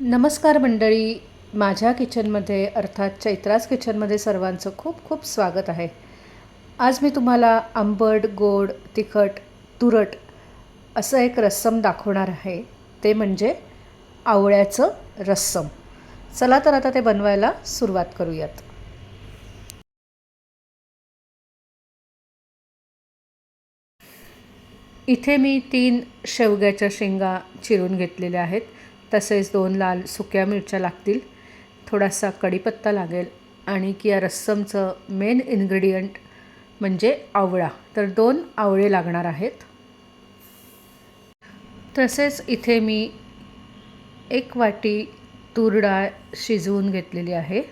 नमस्कार मंडळी. माझ्या किचनमध्ये अर्थात चैत्रास किचनमध्ये सर्वांचं खूप खूप स्वागत आहे. आज मी तुम्हाला आंबट गोड तिखट तुरट असं एक रस्सम दाखवणार आहे. ते म्हणजे आवळ्याचं रस्सम. चला तर आता ते बनवायला सुरुवात करूयात. इथे मी तीन शेवग्याच्या शेंगा चिरून घेतलेल्या आहेत. तसेच दोन लाल सुक्या मिरच्या लागतील. थोडासा कढीपत्ता लागेल आणि की या रस्समचं मेन इन्ग्रेडियंट म्हणजे आवळा. तर दोन आवळे लागणार आहेत. तसेच इथे मी एक वाटी तूर डाळ शिजवून घेतलेली आहे.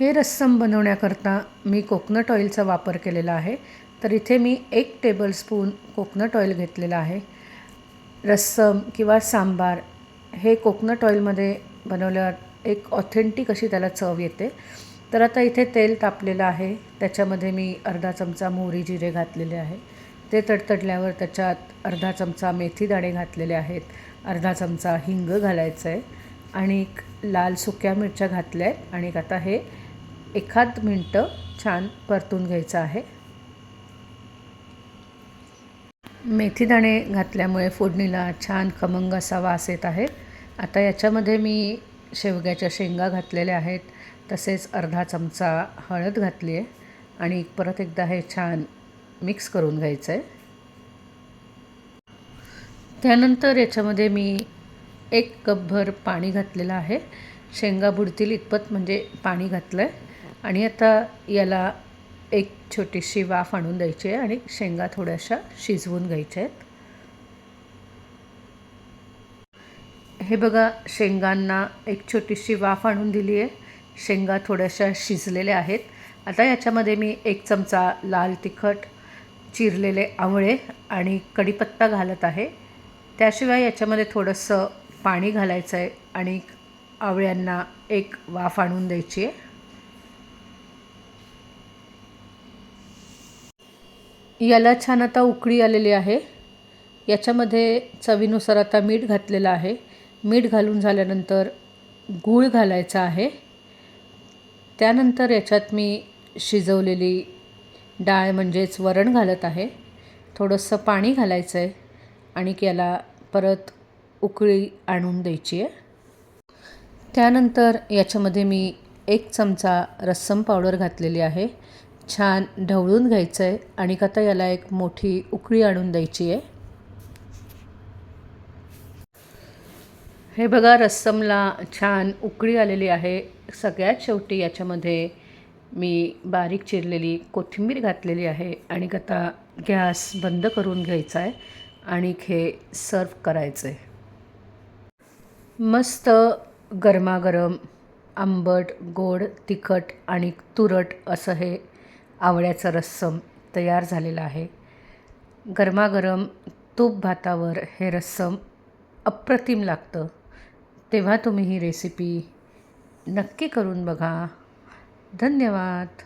हे रस्सम बनवण्याकरता मी कोकोनट ऑइलचा वापर केलेला आहे. तर इथे मी एक टेबलस्पून कोकोनट ऑइल घेतलेलं आहे. रस्सम किंवा सांबार हे कोकोनट ऑइलमध्ये बनवल्यावर एक ऑथेंटिक अशी त्याला चव येते. तर आता इथे तेल तापलेलं आहे. त्याच्यामध्ये मी अर्धा चमचा मोहरी जिरे घातलेले आहे. ते तडतडल्यावर त्याच्यात अर्धा चमचा मेथी दाणे घातलेले आहेत. अर्धा चमचा हिंग घालायचं आहे. आणि लाल सुक्या मिरच्या घातल्या आहेत. आणि आता हे एखाद मिनटं छान परतून घ्यायचं आहे. मेथीदाणे घातल्यामुळे फोडणीला छान खमंग असा वास येत आहे. आता याच्यामध्ये मी शेवग्याच्या शेंगा घातलेल्या आहेत तसेच अर्धा चमचा हळद घातली आहे आणि परत एकदा हे छान मिक्स करून घ्यायचं आहे त्यानंतर याच्यामध्ये मी एक कपभर पाणी घातलेलं आहे. शेंगा बुडतील इतपत म्हणजे पाणी घातलं आहे आणि आता याला एक छोटीशी वाफ आणून द्यायची आहे आणि शेंगा थोड्याशा शिजवून घ्यायच्या आहेत. हे बघा शेंगांना एक छोटीशी वाफ आणून दिली आहे. शेंगा थोड्याशा शिजलेल्या आहेत. आता याच्यामध्ये मी एक चमचा लाल तिखट चिरलेले आवळे आणि कढीपत्ता घालत आहे. त्याशिवाय याच्यामध्ये थोडंसं पाणी घालायचं आहे आणि आवळ्यांना एक वाफ आणून द्यायची आहे. याला छान आता उकळी आलेली आहे. याच्यामध्ये चवीनुसार आता मीठ घातलेलं आहे. मीठ घालून झाल्यानंतर गूळ घालायचा आहे. त्यानंतर याच्यात मी शिजवलेली डाळ म्हणजेच वरण घालत आहे. थोडंसं पाणी घालायचं आहे आणि याला परत उकळी आणून द्यायची आहे. त्यानंतर याच्यामध्ये मी एक चमचा रस्सम पावडर घातलेली आहे. छान ढवळून घ्यायचं आहे आणि आता याला एक मोठी उकळी आणून द्यायची आहे हे बघा रस्समला छान उकळी आलेली आहे. सगळ्यात शेवटी याच्यामध्ये मी बारीक चिरलेली कोथिंबीर घातलेली आहे. आणि आता गॅस बंद करून घ्यायचा आहे आणि हे सर्व करायचं आहे मस्त गरमागरम आंबट गोड तिखट आणि तुरट असं हे आवळ्याचं रस्सम तयार झालेलं आहे. गरमागरम तूप भातावर हे रस्सम अप्रतिम लागतं. तेव्हा तुम्ही ही रेसिपी नक्की करून बघा. धन्यवाद.